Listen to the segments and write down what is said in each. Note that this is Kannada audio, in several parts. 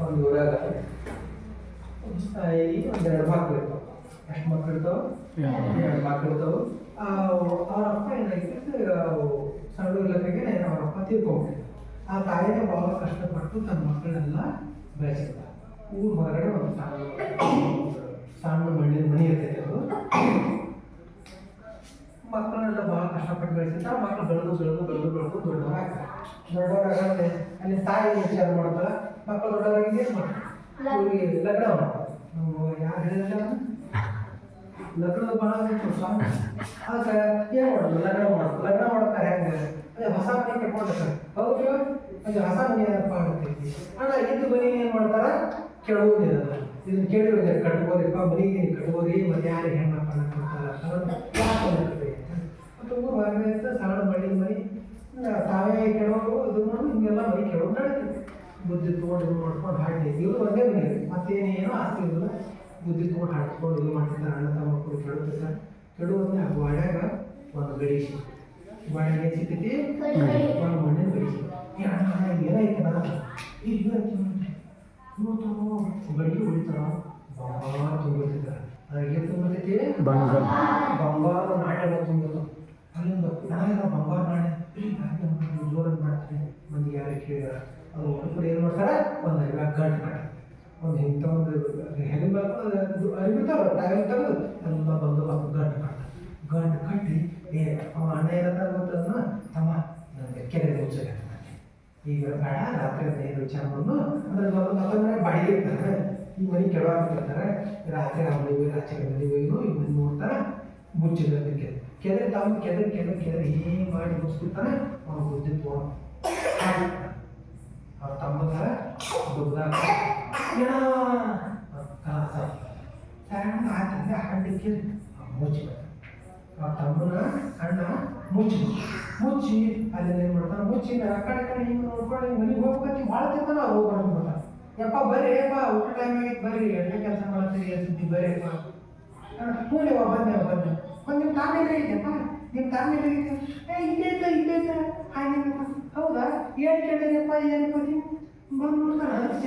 ಒಂದು ಊರಾಗ ಈ ಒಂದೆರಡು ಮಕ್ಳು ಇರ್ತಾವ. ಎಷ್ಟು ಮಕ್ಳು ಇರ್ತಾವ? ಎರಡು. ಮಕ್ಳು ಇರ್ತಾವ. ಅವ್ರ ಅಪ್ಪ ಏನಾಗಿತ್ತು ಸಣ್ಣ ಇಲ್ಲದಾಗೆ ಅವ್ರ ಅಪ್ಪ ತೀರ್ಕೊಂಡ್ಬಿಟ್ಟಿದ್ರು ಆ ತಾಯಿನೇ ಬಹಳ ಕಷ್ಟಪಟ್ಟು ತನ್ನ ಮಕ್ಕಳನ್ನೆಲ್ಲ ಬೆಳೆಸಿದ ಊರು ಹೊರಗಡೆ ಒಂದು ಸಣ್ಣ ಸಣ್ಣ ಮಣ್ಣಿನ ಮನೆ ಇರ್ತೈತೆ ಅದು. ಮಕ್ಕಳನ್ನೆಲ್ಲ ಬಹಳ ಕಷ್ಟಪಟ್ಟು ಬೆಳೆಸಿರ್ತಾರೆ ಮಕ್ಕಳು ಬೆಳೆದು ಬೆಳೆದು ಬೆಳೆದು ಬೆಳೆದು ದೊಡ್ಡವರಾಗ್ತಾರೆ. ಅಲ್ಲಿ ತಾಯಿ ವಿಚಾರ ಮಾಡ್ತಾರ ಮಕ್ಕಳು ದೊಡ್ಡವರಾಗಿ ಇವ್ರಿಗೆ ಲಗ್ನ ಯಾರು ಹೇಳಿದ್ರೆ ಲಗ್ನದ ಸ್ವಾಮಿ. ಅದಕ್ಕೆ ಏನು ಮಾಡೋದು? ಲಗ್ನ ಮಾಡೋದು. ಲಗ್ನ ಮಾಡ್ತಾರೆ ಹೆಂಗೆ? ಅದೇ ಹೊಸ ಮನೆ ಸರ್ ಹೌದು ಅದು ಹೊಸ ಮನೆ ಏನಪ್ಪ ಅಂತ ಅಣ್ಣ ಇದ್ದು ಮನೆ ಏನು ಮಾಡ್ತಾರ? ಕೇಳುವುದಿಲ್ಲ ಇದನ್ನ ಕೇಳಿರೋದೇ ಕಟ್ಬೋದಿಪ್ಪ ಮನೆಗೆ ನೀವು ಹೋಗಿ ಮತ್ತೆ ಯಾರಿಗೆ ಹೆಣ್ಣಪ್ಪ ಕೊಡ್ತಾರ ಮತ್ತು ಊರು ಮನೆ. ತಾವೇ ಕೇಳೋದು ಇದು ನೋಡಿ, ಹಿಂಗೆಲ್ಲ ಮನೆ ಕೇಳೋದು ನಡೀತೈತಿ ಬುದ್ಧಿ ತೊಗೊಂಡು ಇದು ಮಾಡ್ಕೊಂಡು ಹಾಡಿ ಇವರು ಒಂದೇ ಮನೆ ಮತ್ತೇನೇನೋ ಆಸ್ತಿ ಇರೋದಿಲ್ಲ. ಬುದ್ಧಿ ತೊಗೊಂಡು ಹಾಡ್ಕೊಂಡು ಇದು ಮಾಡ್ತಿದ್ದಾರೆ. ಅಣ್ಣ ತಮ್ಮ ಮಕ್ಕಳು ಸರ್. ಕೆಡುವಂದ್ರೆ ಆ ಗೋಡ್ಯಾಗ ಒಂದು ಗಡಿ ಒಳಗೆ ಸಿಗ್ತೈತಿ ಒಂದು ಮಣ್ಣಿನ ಗಡಿ ಈ ಅಣ್ಣ ಏನೈತೆ ನಾ ಈ ಏನೈತಿ ಇವತ್ತು ಗಡಿಗೆ ಹೊಡಿತಾರ. ಬಂಗಾರ ನಾಣ್ಯ ಬಂಗಾರ. ಬಂಗಾರ ನಾಣ್ಯಗಳು ತುಂಬಿರ್ತಾವ. ಅಲ್ಲಿಂದ ನಾಳೆಲ್ಲ ಬಂಗಾರ ನಾಣ್ಯ. ಜೋರಾಗಿ ಮಾಡ್ತೀನಿ ಮಂದಿ ಯಾರು ಕೇಳಿದಾರ ಅದು ಒಬ್ಬರು ಏನು ಮಾಡ್ತಾರೆ? ಒಂದು ಅರಿವಾಗ ಗಂಟು ಕಟ್ಟ ಒಂದು ಇಂಥ ಒಂದು ಹೆಗಲ ಅರಿಬಿಡ್ತಾವ ಟೈಮ್ ತೆಗೆದು ಎಲ್ಲ ಬಂದು ಬಂದು ಗಂಟು ಮಾಡ್ತಾರೆ ಗಂಟು ಕಟ್ಟಿ ಏ ಅವ ಅಣ್ಣ ಏನಂತ ಗೊತ್ತದನ್ನ ತಮ್ಮ, ನನಗೆ ಕೆರೆ ಮುಂಚೆ ಈಗ ಬೇಡ, ರಾತ್ರಿ ಏನು ವಿಚಾರ ಮಾಡೋದು ಅಂದ್ರೆ ಬಂದು ಮತ್ತೊಂದು ಬಾಡಿಗೆ ಇರ್ತಾರೆ ಈ ಮನೆ ಕೆಡವಾಗಿರ್ತಾರೆ ರಾತ್ರಿ ಆ ಮನೆ ಹೋಗಿ ರಾತ್ರಿ ಮನೆ ಹೋಗಿನು ಈ ಮನೆ ನೋಡ್ತಾರೆ ಮುಚ್ಚಿದ್ರೆ ಕೆರೆ ಕೆರೆ ತಾವು ಕೆರೆ ಕೆರೆ ಕೆರೆ ಏನು ಮಾಡಿ ಮುಚ್ಚಿರ್ತಾನೆ ಅವ್ನು ಬುದ್ಧಿ ಕಲಾಸ ಸಣ್ಣ ಆತಂದ್ರೆ ಹಡ್ಡಕ್ಕೆ ಮುಚ್ಚಿ ಆ ತಮ್ಮನ ಅಣ್ಣ ಮುಚ್ಚಿ ಮುಚ್ಚಿ ಅಲ್ಲಿ ಏನು ಮಾಡ್ತಾನೆ ಮುಚ್ಚಿ ಆ ಕಡೆ ಕಡೆ ಹಿಂಗೆ ನೋಡ್ಕೊಂಡು ಮನೆಗೆ ಹೋಗ್ಬೇಕು ಭಾಳ ತಿಂತಾನ ಅವ್ರು ಹೋಗ್ಬಾರ್ದು ಯಪ್ಪ, ಬರ್ರಿ, ಯಪ್ಪ, ಊಟ ಟೈಮ್ ಆಗಿತ್ತು, ಬರ್ರಿ, ಎಣ್ಣೆ ಕೆಲಸ ಮಾಡ್ತೀರಿ ಸುದ್ದಿ ಬರ್ರಿ ಹ್ಞೂ ನೀವು ಬಂದೆ ಬಂದೆ ಒಂದು ನಿಮ್ಮ ತಾನೇ ಇದೆಯಪ್ಪ ನಿಮ್ಮ ತಾನೇ ಇದೆ ಏ, ಇಲ್ಲೇ ಇಲ್ಲೇ ಹಾಗೆ ಹೌದಾ? ಏನು ಕೇಳಿದ್ರಪ್ಪ ಏನು ನೀವು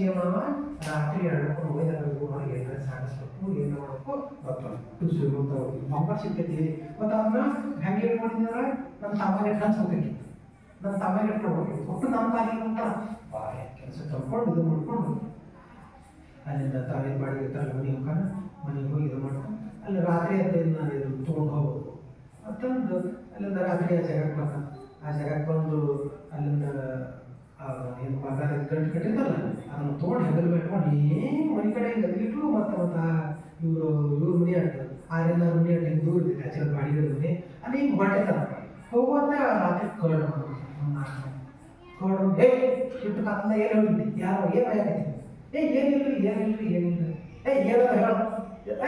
ಏನು ಮಾಡುವ ರಾತ್ರಿ ಒಯ್ದಾಗಬೇಕು ಹೊರಗೆ ಏನಾದ್ರು ಸಾಗಿಸ್ಬೇಕು ಏನು ಮಾಡಬೇಕು, ಬರ್ತಾರೆ. ಶ್ರೀಮಂತ ಬಂಗಾರ ಸಿಗ್ತೈತಿ ಮತ್ತು ಅದನ್ನ ಹೆಂಗೆ ಹೇಳ್ಕೊಂಡಿದ್ದಾರೆ ನಮ್ಮ ತಮ್ಮಗೆ ಹೋಗ್ತೈತಿ ನಮ್ಮ ತಮ್ಮಗೆ ಇಟ್ಕೊಳ್ಬೇಕು ಒಟ್ಟು ನಮ್ಮ ತಾಯಿ ಅಂತ ಬಾಯ್ ಕೆಲಸ ತಗೊಂಡು ಇದು ಮಾಡ್ಕೊಂಡು ಅಲ್ಲಿಂದ ತಾವೇನು ಮಾಡಿರ್ತಾರೆ ಮನೆ ಹೋಗೋಣ ಮನೆಗೆ ಹೋಗಿ ಇದು ಮಾಡ್ಕೊಂಡು ಅಲ್ಲಿ ರಾತ್ರಿ ಅದನ್ನ ಇದು ತೊಗೊಂಡು ಹೋಗ್ಬೋದು ಮತ್ತೊಂದು ಅಲ್ಲಿಂದ ರಾತ್ರಿ ಆ ಜಾಗಕ್ಕೆ ಬಂದ ಆ ಜಾಗಕ್ಕೆ ಬಂದು ಅಲ್ಲಿಂದ ಏನು ಬಂಗಾರ ಗಂಟು ಕಟ್ಟಿದ್ದಲ್ಲ ಅದನ್ನು ತೊಗೊಂಡು ಹೆಗಲು ಬಿಟ್ಕೊಂಡು ಏನು ಮನೆ ಕಡೆ ಇಟ್ಟು ಮತ್ತು ಮತ್ತು ಇವರು, ಇವ್ರ ಮನೆ ಅಡ್ಡ, ಆರೆಲ್ಲ ಮನೆ ಅಡ್ಡ ಹಿಂಗೆ ದೂರ ಆಚೆ ಬಾಡಿಗೆ ಮನೆ. ಅಲ್ಲಿ ಹಿಂಗೆ ಬಟ್ಟಿರ್ತಾರೆ ಹೋಗುವಂತೆ ರಾತ್ರಿ ಕರ್ಡ್ ಕರ್ಡ್ ಹೇ ಇಟ್ಟು ಕತ್ತಲ ಏನು ಹೇಳಿದ್ದೆ? ಯಾರು, ಏನು ಐತಿ ಏ ಏನಿಲ್ಲ ಏನಿಲ್ಲ ಏನಿಲ್ಲ. ಏ ಏನೋ ಹೇಳ.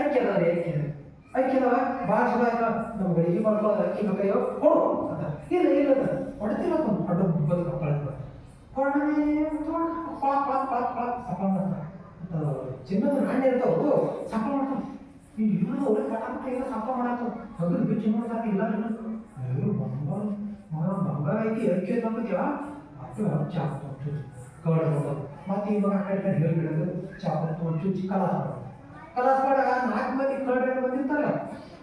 ಐಕ್ಯದ ಐಕ್ಯದ ಐಕ್ಯದವ ಭಾಳ ಚಲೋ ನಮ್ಮ ಗಡಿಗೆ ಮಾಡ್ಕೊಳ್ಳೋದು ಅಕ್ಕಿ ಬೇಕಾಯೋ ಕೊಡು ಅಂತ. ಇಲ್ಲ ಇಲ್ಲ ಅಂತ ಹೊಡ್ತಿಲ್ಲ ಒಂದು ಅಡ್ಡು ಬದುಕ ಕಳೆದ ಕೊಡನೆ ಕೊಳ ಕೊಳ ಪಾಕ್ ಕೊಳ ಸಫಲ ಚಿನ್ನದ ನಾಣ್ಯ ಇರ್ತಾವು ಸಫಲ ಮಾಡ್ತಾರೆ ಈ ಇವರು ಅವ್ರಿಗೆ ಕಟ್ಟಾಕ ಇಲ್ಲ ಸಫಲ ಮಾಡಾಕ ಹಗಲು ಬಿಚ್ಚಿ ನೋಡ್ತಾರೆ ಇಲ್ಲ ಬಂಗಾರ ಮಾಡೋ ಬಂಗಾರ ಐತಿ ಅಕ್ಕಿ ಹಚ್ಚ ಆಗ್ತದೆ ಕವರ್ ಮಾಡೋದು ಮತ್ತೆ ಇವಾಗ ಆ ಕಡೆ ಹೇಳ್ಬಿಡೋದು ಚಾಪ ತೋಚು ಕಲಾಸ ಕಲಾಸ ಮಾಡಾಗ ನಾಲ್ಕು ಮಂದಿ ಕಡೆ ಬಂದಿರ್ತಾರೆ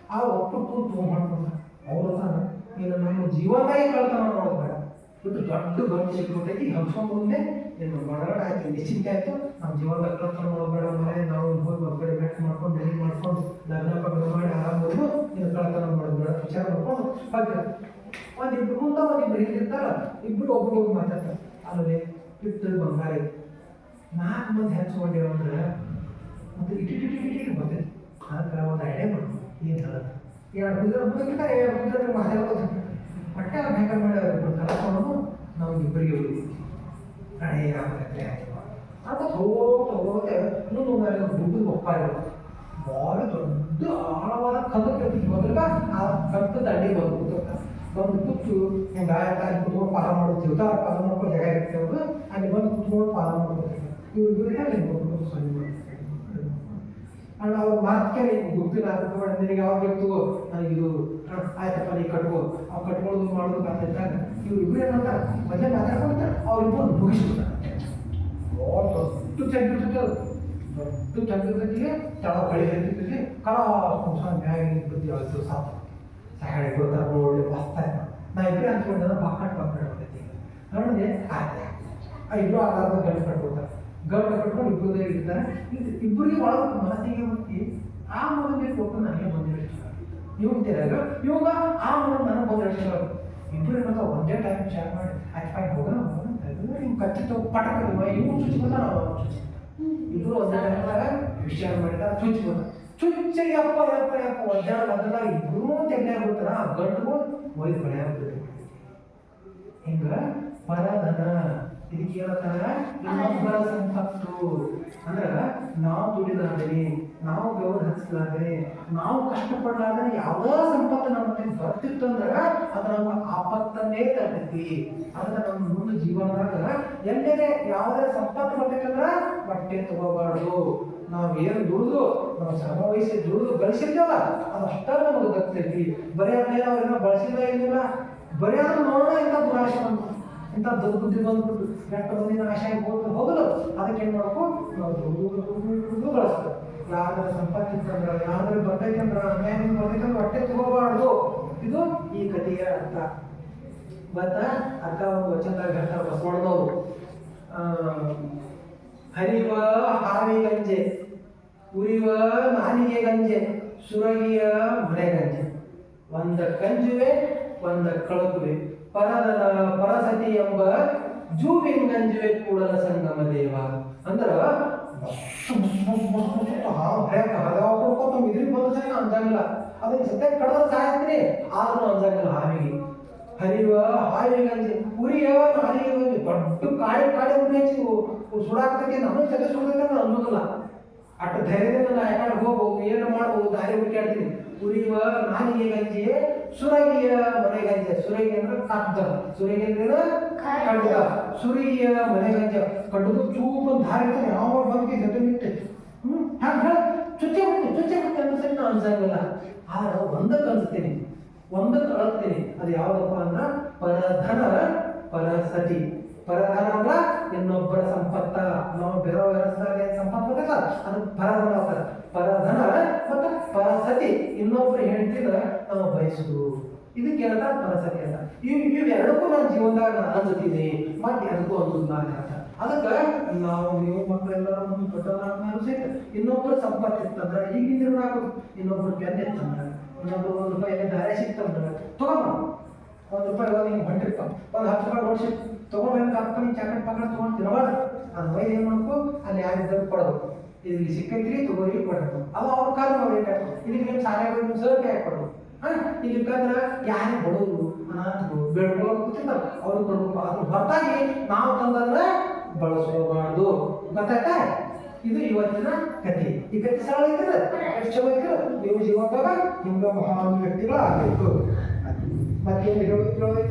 ಆ ಒಟ್ಟು ಕೂತು ಮಾಡ್ತಾರೆ ಅವ್ರ ತಾನ ನೀನು ನಮ್ಮ ಜೀವನ ಕಳ್ತಾನ ಮಾಡೋದು ಬಿಟ್ಟು ದೊಡ್ಡ ಬಂದು ಸಿಕ್ಬಿಟ್ಟೈತಿ ಹಂಚ್ಕೊಂಡು ಮುಂದೆ ಏನು ಮಾಡೋಣ ಆಯ್ತು ನಿಶ್ಚಿಂತ ಆಯ್ತು. ನಮ್ಮ ಜೀವನ ಕಳ್ತನ ಮಾಡೋದು ಬೇಡ ಮನೆ ನಾವು ಹೋಗಿ ಹೊರಗಡೆ ಭೇಟಿ ಮಾಡ್ಕೊಂಡು ಬೆಳಿ ಮಾಡ್ಕೊಂಡು, ಲಗ್ನ ಪಗ್ನ ಮಾಡಿ ಆರಾಮ್ ಹೋಗು ನೀನು ಮಾಡಬೇಡ ಬೇಡ, ವಿಚಾರ ಮಾಡ್ಕೊಂಡು ಹೋಗ್ತಾರೆ. ಒಂದಿಬ್ರು ಮುಂದೆ ಒಂದಿಬ್ರು ಹಿಂದಿರ್ತಾರ ಇಬ್ರು ಒಬ್ರು ಹೋಗಿ ಮಾತಾಡ್ತಾರೆ. ಅಲ್ಲದೆ ಬಿಟ್ಟು ಬಂಗಾರ. ನಾಲ್ಕು ಮಂದಿ ಹಚ್ಕೊಂಡೇವ ಅಂದ್ರೆ ಮತ್ತೆ ಇಟ್ಟು ಇಟ್ಟು ಇಟ್ಟು ಇಟ್ಟು ಬರ್ತೈತಿ. ಅದಕ್ಕೆ ಒಂದು ಐಡಿಯಾ ಮಾಡ್ಕೊಂಡು ಏನು ಹೇಳೋದು. ಎರಡು ಮುಗಿತಾರೆ ಎರಡು ಹುಡುಗರು ಮಾತಾಡ್ಬೋದು ಬಟ್ಟೆ ಅವ್ರು ಮೇಲೆ ಮಾಡ್ಯಾರ ಕಲ್ತ್ಕೊಂಡು ನಾವು ಇಬ್ಬರಿಗೆ ಉಳಿದೀವಿ ಹಣೆ ಆಯ್ತು. ಅಂತ ಹೋಗೋದು ಹೋಗೋದೆ ಇನ್ನೊಂದು ಮೇಲೆ ದುಡ್ಡು ಒಪ್ಪ ಇರೋದು ಭಾಳ ದೊಡ್ಡ ಆಳವಾದ ಕದ್ದು ಕೆತ್ತಿಗೆ ಹೋದ್ರೆ ಆ ಕದ್ದು ಅಡ್ಡಿ ಬಂದು ಬಂದು ಕೂತು ಹಿಂಗೆ ಆಯ್ತು ಅಲ್ಲಿ ಕುತ್ಕೊಂಡು ಪಾಲ ಮಾಡ್ತೀವಿ ಪಾಲ ಮಾಡ್ಕೊಂಡು ಜಾಗ ಇರ್ತೇವೆ ಅಲ್ಲಿ ಬಂದು ಕುತ್ಕೊಂಡು ಪಾಲ ಮಾಡ್ಕೊಂಡು ಇವ್ರು ಅಲ್ಲಿ ಬಂದು ಸೊನ್ನೆ. ಮಾಡ್ತಾರೆ ಅಣ್ಣ ಅವ್ರ ಮಾತು ಕೇಳಿ ಗುಂಪಿನ ಹಾಕೋಬೇಡ ನಿನಗೆ ಯಾವಾಗ ನನಗೆ ಇದು ಆಯ್ತಪ್ಪ, ನೀ ಕಟ್ಕೋ. ಅವ್ರು ಕಟ್ಕೊಳ್ಳೋದು ಮಾಡೋದು ಕಾಣ್ತಿದ್ದಾಗ ಇವ್ರು ಇಬ್ಬರು ಏನಂತಾರೆ ಮಾತಾಡ್ತಾರೆ ಅವ್ರ ಇಬ್ಬರು ಮುಗಿಸ್ಬಿಡ್ತಾರೆ. ದೊಡ್ಡ ಚಂದ್ರ ಇರ್ತೈತೆ ಅದು. ದೊಡ್ಡ ಚಂದ್ರ ಇರ್ತೈತಿ ತಳ ಬಳಿ ಕುಂಸ ಮ್ಯಾಗ ಬುದ್ಧಿ ಸಹಾಯ ನೋಡಿ ಬಸ್ತಾರೆ ನಾ ಇಬ್ಬರೇ ಅಂದ್ಕೊಂಡ್ರೆ ಬಾಕಟ್ ಬಾಕಟ್ ಬರ್ತೈತಿ ನೋಡಿದೆ ಆಯ್ತು. ಇಬ್ಬರು ಆಧಾರದ ಗಂಟು ಗಂಟು ಕಟ್ಕೊಂಡು ಇಬ್ಬರದೇ ಇರ್ತಾರೆ ಇಬ್ಬರಿಗೆ ಒಳಗೆ ಮನಸ್ಸಿಗೆ ಹೋಗಿ ಆ ಮಗನಿಗೆ ಕೊಟ್ಟು ನನಗೆ ಬಂದಿರ್ತಾರೆ ಇವಾಗ ತಿರಾಗ ಇವಾಗ ಆ ಮೂಲ ನನಗೆ ಬಂದಿರ್ತಾರೆ ಇಬ್ಬರು ಮಗ ಒಂದೇ ಟೈಮ್ ಶೇರ್ ಮಾಡಿ, ಆಯ್ತು ಫೈನ್ ಹೋಗೋಣ ಹೋಗೋಣ ಹಿಂಗೆ ಕಚ್ಚಿತ್ತು ಪಟಕ ಇವು ಬಂದ ನಾವು ಇಬ್ರು ಒಂದೇ ಟೈಮ್ದಾಗ ವಿಷಯ ಮಾಡಿದ ಚುಚ್ಚಿ ಬಂದ ಚುಚ್ಚಿ ಯಪ್ಪ ಯಪ್ಪ ಯಪ್ಪ ಒದ್ದಾಡ ಬಂದಾಗ ಇಬ್ಬರೂ ತೆಗ್ದೇ ಆಗ್ಬಿಡ್ತಾರ ಆ ಗಂಟು ಒಯ್ದು ಬೆಳೆ ಆಗ್ತದೆ ಹಿಂಗ ಪರಧನ ಇದಕ್ಕೆ ಹೇಳ್ತಾರೆ ಇನ್ನೊಬ್ಬರ ಸಂಪತ್ತು ಅಂದ್ರೆ ನಾವು ದುಡಿದಾದ್ರೆ ನಾವು ಗೌರವ ಹಚ್ಚಲಾದ್ರೆ ನಾವು ಕಷ್ಟಪಡ್ಲಾದ್ರೆ ಯಾವ ಸಂಪತ್ತು ನಮ್ಮ ಮನೆಗೆ ಬರ್ತಿತ್ತು ಅಂದ್ರ ಅದು ನಮ್ಮ ಆಪತ್ತನ್ನೇ ತರ್ತೈತಿ ಅದನ್ನ ನಮ್ಮ ಮುಂದೆ ಜೀವನದಾಗ ಎಲ್ಲೇ ಯಾವುದೇ ಸಂಪತ್ತು ಬರ್ಬೇಕಂದ್ರ ಬಟ್ಟೆ ತಗೋಬಾರ್ದು. ನಾವು ಏನು ದುಡಿದು ನಾವು ಶ್ರಮ ವಹಿಸಿ ದುಡಿದು ಗಳಿಸಿರ್ತೀವಲ್ಲ ಅದು ಅಷ್ಟ ನಮಗೆ ಗೊತ್ತೈತಿ ಬರೀ ಅದನ್ನೇ ನಾವು ಏನೋ ಏನಿಲ್ಲ. ಬರೀ ಅದನ್ನ ನೋಡೋಣ ಇಲ್ಲ ದುರಾಶೆ ಇಂಥ ದುರ್ಬುದ್ಧಿ ಬಂದ್ಬಿಟ್ಟು ಎಷ್ಟು ಬಂದು ನಾಶ ಹೋಗ್ತು ಹೋಗಲು ಅದಕ್ಕೆ ಏನು ಮಾಡಬೇಕು? ನಾವು ಯಾರಾದ್ರೂ ಇತ್ತಂದ್ರ ಯಾವ್ದಾರ ಬರ್ತೈತಂದ್ರ ಅನ್ಯಾಯ ಬರ್ಬೇಕಂದ್ರೆ ಹೊಟ್ಟೆ ತಗೋಬಾರ್ದು. ಇದು ಈ ಕಥೆಯ ಅರ್ಥ. ಮತ್ತ ಅರ್ಥ ಒಂದು ವಚನದಾಗ ಹೇಳ್ತಾರೆ ಬಸವಣ್ಣನವರು ಹರಿವ ಹಾರಿ ಗಂಜೆ, ಉರಿವ ನಾಲಿಗೆ ಗಂಜೆ, ಸುರಗಿಯ ಮನೆ ಗಂಜೆ. ಒಂದ ಕಂಜುವೆ, ಒಂದ ಕಳಕುವೆ. ಪರದನ ಪರಸತಿ ಎಂಬ ಜೂವಿನ ಗಂಜುವೆ ಕೂಡಲ ಸಂಗಮ ದೇವ. ಅಂದ್ರ ಇದ್ರಿಗೆ ಬಂದ ಸರಿ ಅಂಜಂಗಿಲ್ಲ ಅದನ್ನ ಸತ್ಯ ಕಡದ ಸಾಯ್ತ್ರಿ ಆದ್ರೂ ಅಂಜಂಗಿಲ್ಲ ಹಾವಿಗೆ ಹರಿವ ಹಾವಿ ಗಂಜಿ ಉರಿಯ ಗಂಜಿ ದೊಡ್ಡ ಕಾಡಿ ಕಾಡಿ ಉರಿ ಹಚ್ಚಿ ಸುಡಾಕ್ತಕ್ಕೆ ನಮ್ಮ ಸತ್ಯ ನಾನು ಅನ್ನೋದಿಲ್ಲ ಅಟ್ ಧೈರ್ಯದಿಂದ ನಾ ಯಾಕಾಡ್ ಹೋಗ್ಬೋದು ಏನು ಮಾಡ್ಬೋದು ದಾರಿ ಹುಡುಕಾಡ್ತೀನಿ ಉರಿಯುವ ನಾಲಿಗೆ ಗಂಜಿ ಸುರಗಿಯ ಮನೆ ಗಂಜೆ. ಸುರಗಿ ಅಂದ್ರೆ ಕಡ್ದ ಸುರಗಿ ಅಂದ್ರೆ ಕಡ್ದ ಸುರಿಯ ಮನೆ ಗಂಜ. ಕಡ್ದು ಚೂಪ ದಾರಿ ಯಾವ ಬಂದ್ಕೆ ಜೊತೆ ಬಿಟ್ಟೆ. ಹ್ಮ್? ಹಂಗ ಚುಚ್ಚೆ ಬಿಟ್ಟು ಚುಚ್ಚೆ ಬಿಟ್ಟು ಸರಿ ನಾನು ಅನ್ಸಂಗಿಲ್ಲ. ಆದ್ರೆ ಒಂದಕ್ಕೆ ಅನ್ಸ್ತೀನಿ. ಒಂದಕ್ಕೆ ಅಳತ್ತೀನಿ ಅದು ಯಾವ್ದಪ್ಪ ಅಂದ್ರ ಪರಧನ ಪರಸತಿ. ಪರಧನ ಇನ್ನೊಬ್ಬರ ಸಂಪತ್ತ. ನಾವು ಬೇರೆ ವ್ಯವಸ್ಥೆದಾಗ ಏನ್ ಸಂಪತ್ತು ಅದು ಪರಧನ ಅಂತಾರ. ಪರಧನ ಮತ್ತು ಪರಸತಿ. ಇನ್ನೊಬ್ರು ಹೇಳ್ತಿದ್ರ ನಾವು ಬಯಸುದು. ಇದಕ್ಕೆ ಏನಂತ ಪರಸತಿ ಅಂತ. ಇವ್ ಇವೆರಡಕ್ಕೂ ನನ್ನ ಜೀವನದಾಗ ನಾನು ಅನ್ಸುತ್ತೀನಿ. ಮತ್ತೆ ಅದಕ್ಕೂ ನಾನು ಅಂತ ಅದಕ್ಕೆ ನಾವು ನೀವು ಮಕ್ಕಳೆಲ್ಲ ನಮ್ಗೆ ದೊಡ್ಡವರಾದ್ಮೇಲೂ ಸಹಿತ ಇನ್ನೊಬ್ಬರ ಸಂಪತ್ತು ಇತ್ತಂದ್ರೆ ಈಗಿನ ಇನ್ನೊಬ್ರು ಇನ್ನೊಬ್ಬರು ಪೆನ್ ಇತ್ತಂದ್ರೆ ಇನ್ನೊಬ್ರು ಒಂದು ರೂಪಾಯಿ ದಾರೆ ಸಿಕ್ತಂದ್ರೆ ತಗೊಂಡು ಒಂದು ರೂಪಾಯಿ ಒಂದು ಹಿಂಗೆ ಹೊಂಟಿರ್ತಾವ ಒಂದು ಹತ್ತು ರೂಪಾಯಿ ನೋಡ್ಸಿ ತೊಗೊಂಡ್ಬೇಕು ಹಾಕೊಂಡು ಚಾಕೆಟ್ ಪಕ್ಕಡ ತೊಗೊಂಡು ತಿನ್ನಬಾರ್ದು ಅದು ಒಯ್ದು ಏನು ಮಾಡ್ಕೊ ಅಲ್ಲಿ ಯಾರಿದ್ದರು ಕೊಡೋದು. ಇಲ್ಲಿ ಸಿಕ್ಕೈತ್ರಿ ತಗೋರಿ ಕೊಡಬೇಕು ಅವ ಅವ್ರ ಕಾಲ ಅವ್ರು ರೇಟ್ ಹಾಕೋ ಇದಕ್ಕೆ ನಿಮ್ಮ ಸಾಲ ನಿಮ್ಮ ಸರ್ ಕೈ ಕೊಡೋದು ಹಾಂ, ಇಲ್ಲಿ ಬೇಕಂದ್ರೆ ಯಾರು ಬಡವರು ಅನಾಥರು ಬೇಡಗಳು ಕೂತಿರ್ತಾರೆ. ಅವ್ರಿಗೆ ಕೊಡ್ಬೇಕು. ಅದ್ರ ಹೊರತಾಗಿ ನಾವು ತಂದಂದ್ರೆ ಬಳಸೋಬಾರ್ದು ಗೊತ್ತಾಯ್ತಾ? ಇದು ಇವತ್ತಿನ ಕಥೆ. ಈ ಕಥೆ ಸರಳ ಇದ್ರೆ, ಎಷ್ಟು ಚಲೋ ಐತಿಲ್ಲ ನೀವು ಜೀವನದಾಗ ಹಿಂಗ ಮಹಾನ್ ವ್ಯಕ್ತಿಗಳು ಆಗಬೇಕು But then it only